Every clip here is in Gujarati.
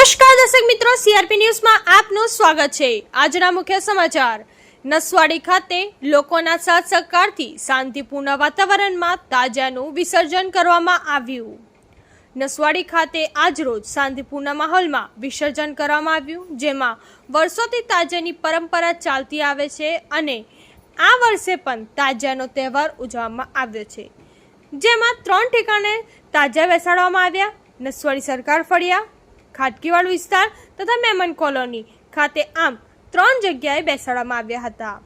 એબીપી ન્યૂઝમાં આપનું સ્વાગત છે. આજના મુખ્ય સમાચાર. નસવાડી ખાતે લોકોના સાથ સહકારથી શાંતિપૂર્ણ વાતાવરણમાં તાજાનું વિસર્જન કરવામાં આવ્યું. નસવાડી ખાતે આજરોજ શાંતિપૂર્ણ માહોલમાં વિસર્જન કરવામાં આવ્યું, જેમાં વર્ષોથી તાજાની પરંપરા ચાલતી આવે છે અને આ વર્ષે પણ તાજાનો તહેવાર ઉજવવામાં આવ્યો છે. જેમાં ત્રણ ઠેકાણે તાજા બેસાડવામાં આવ્યા. નસવાડી સરકાર ફળિયા ખાટકીવાડ વિસ્તાર તથા મેમન કોલોની ખાતે આમ ત્રણ જગ્યાએ બેસાડવામાં આવ્યા હતા.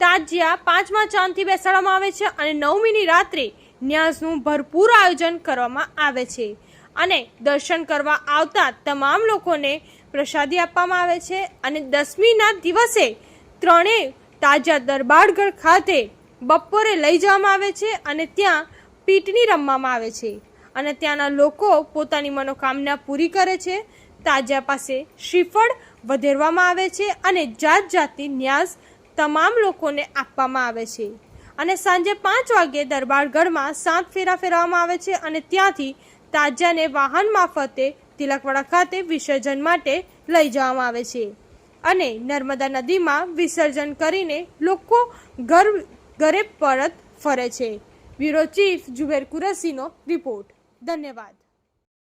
તાજિયા પાંચમા ચાંદથી બેસાડવામાં આવે છે અને નવમીની રાત્રે ન્યાસનું ભરપૂર આયોજન કરવામાં આવે છે અને દર્શન કરવા આવતા તમામ લોકોને પ્રસાદી આપવામાં આવે છે અને દસમીના દિવસે ત્રણેય તાજા દરબારગઢ ખાતે બપોરે લઈ જવામાં આવે છે અને ત્યાં પીટની રમવામાં આવે છે. અને ત્યાંના લોકો પોતાની મનોકામના પૂરી કરે છે. તાજા પાસે શ્રીફળ વધેરવામાં આવે છે અને જાત જાતની ન્યાસ તમામ લોકોને આપવામાં આવે છે. અને સાંજે પાંચ વાગ્યે દરબારગઢમાં સાત ફેરા ફેરવવામાં આવે છે અને ત્યાંથી તાજાને વાહન મારફતે તિલકવાડા ખાતે વિસર્જન માટે લઈ જવામાં આવે છે. અને નર્મદા નદીમાં વિસર્જન કરીને લોકો ઘર, ઘરે પરત ફરે છે. બ્યુરો ચીફ જુબેર કુરસીનો રિપોર્ટ. ધન્યવાદ.